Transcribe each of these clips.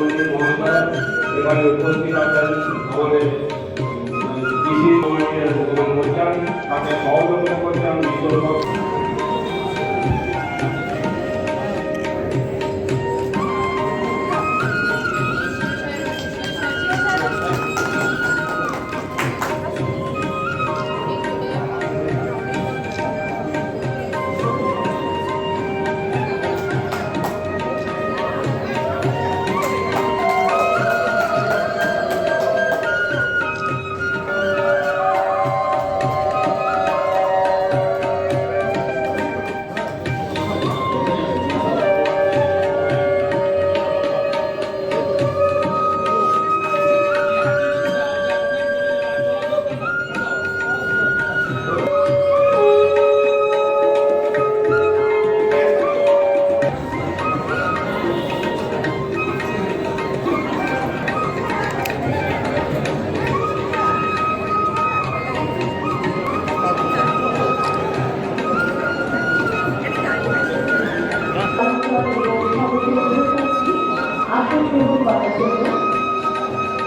মুখ্যমন্ত্রী মহাশয় এখানে উপস্থিত আছেন আমাদের কৃষি সমাজের ভগবান করছেন তাকে সহযোগিতা করছেন বিতর্ক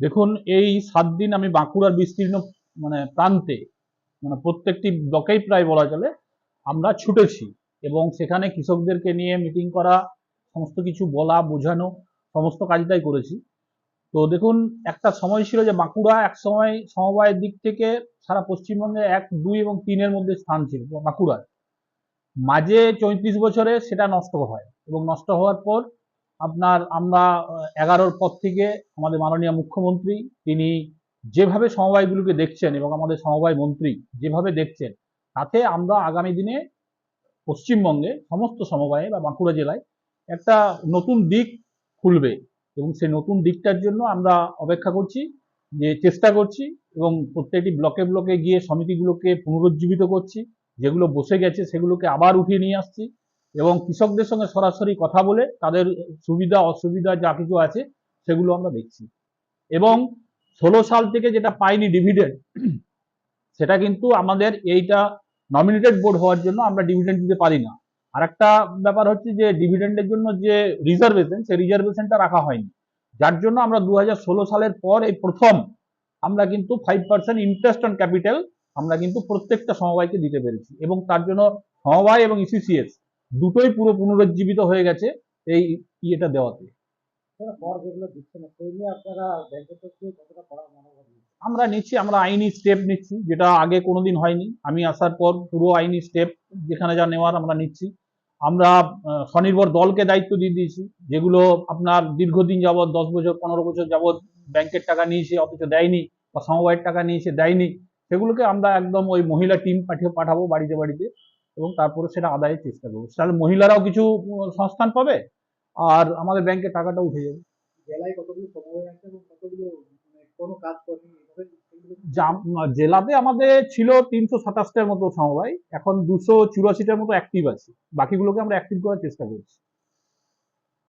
দেখুন, এই সাত দিন আমি বাঁকুড়ার বিস্তীর্ণ মানে প্রান্তে মানে প্রত্যেকটি ব্লকেই প্রায় বলা চলে, আমরা ছুটেছি এবং সেখানে কৃষকদেরকে নিয়ে মিটিং করা, সমস্ত কিছু বলা, বোঝানো, সমস্ত কাজটাই করেছি। তো দেখুন, একটা সময় ছিল যে বাঁকুড়া এক সময় সমবায়ের দিক থেকে সারা পশ্চিমবঙ্গে এক, দুই এবং তিনের মধ্যে স্থান ছিল বাঁকুড়ার। মাঝে চৌত্রিশ বছরে সেটা নষ্ট হয় এবং নষ্ট হওয়ার পর আপনার, আমরা এগারোর পর থেকে আমাদের মাননীয় মুখ্যমন্ত্রী, তিনি যেভাবে সমবায়গুলোকে দেখছেন এবং আমাদের সমবায় মন্ত্রী যেভাবে দেখছেন, তাতে আমরা আগামী দিনে পশ্চিমবঙ্গে সমস্ত সমবায়ে বা বাঁকুড়া জেলায় একটা নতুন দিক খুলবে এবং সেই নতুন দিকটার জন্য আমরা অপেক্ষা করছি, যে চেষ্টা করছি এবং প্রত্যেকটি ব্লকে ব্লকে গিয়ে সমিতিগুলোকে পুনরুজ্জীবিত করছি, যেগুলো বসে গেছে সেগুলোকে আবার উঠিয়ে নিয়ে আসছি। এবং কৃষকদের সঙ্গে সরাসরি কথা বলে তাদের সুবিধা, অসুবিধা যা কিছু আছে সেগুলো আমরা দেখছি। এবং ষোলো সাল থেকে যেটা পাইনি ডিভিডেন্ড সেটা কিন্তু আমাদের এইটা নমিনেটেড বোর্ড হওয়ার জন্য আমরা ডিভিডেন্ড দিতে পারি না। আর একটা ব্যাপার হচ্ছে যে ডিভিডেন্ডের জন্য যে রিজার্ভেশন সেই রিজার্ভেশনটা রাখা হয়নি। যার জন্য আমরা দু হাজার ষোলো সালের পর এই প্রথম আমরা কিন্তু five percent interest on capital আমরা কিন্তু প্রত্যেকটা সমবায়কে দিতে পেরেছি। এবং তার জন্য সমবায় এবং ইসিসিএস দুটোই পুরো পুনরুজ্জীবিত হয়ে গেছে এই ইয়েটা দেওয়াতে? আমরা নিচ্ছি আমরা আইনি স্টেপ নিচ্ছি যেটা আগে কোনোদিন হয়নি। আমি আসার পর পুরো আইনি স্টেপ যেখানে যা নেওয়ার আমরা নিচ্ছি। আমরা স্বনির্ভর দলকে দায়িত্ব দিয়ে দিয়েছি যেগুলো আপনার দীর্ঘদিন যাবৎ দশ বছর পনেরো বছর যাবৎ ব্যাংকের টাকা নিয়েছে অথচ দেয়নি বা সমবায়ের টাকা নিয়েছে দেয়নি সেগুলোকে আমরা একদম ওই মহিলা টিম পাঠিয়ে পাঠাবো বাড়িতে বাড়িতে। এবং তারপরে সেটা আদায়ের চেষ্টা করব। তাহলে মহিলারাও কিছু সংস্থান পাবে? আর আমাদের ব্যাংকে টাকাটা উঠে যাবে। জেলায় কতগুলো সময় আছে এবং কতগুলো মানে কোনো কাজ করেনি? জেলাতে আমাদের ছিল তিনশো সাতাশটার মতো সমবায়। এখন দুশো চুরাশিটার মতো অ্যাক্টিভ আছে। বাকিগুলোকে আমরা অ্যাক্টিভ করার চেষ্টা করছি।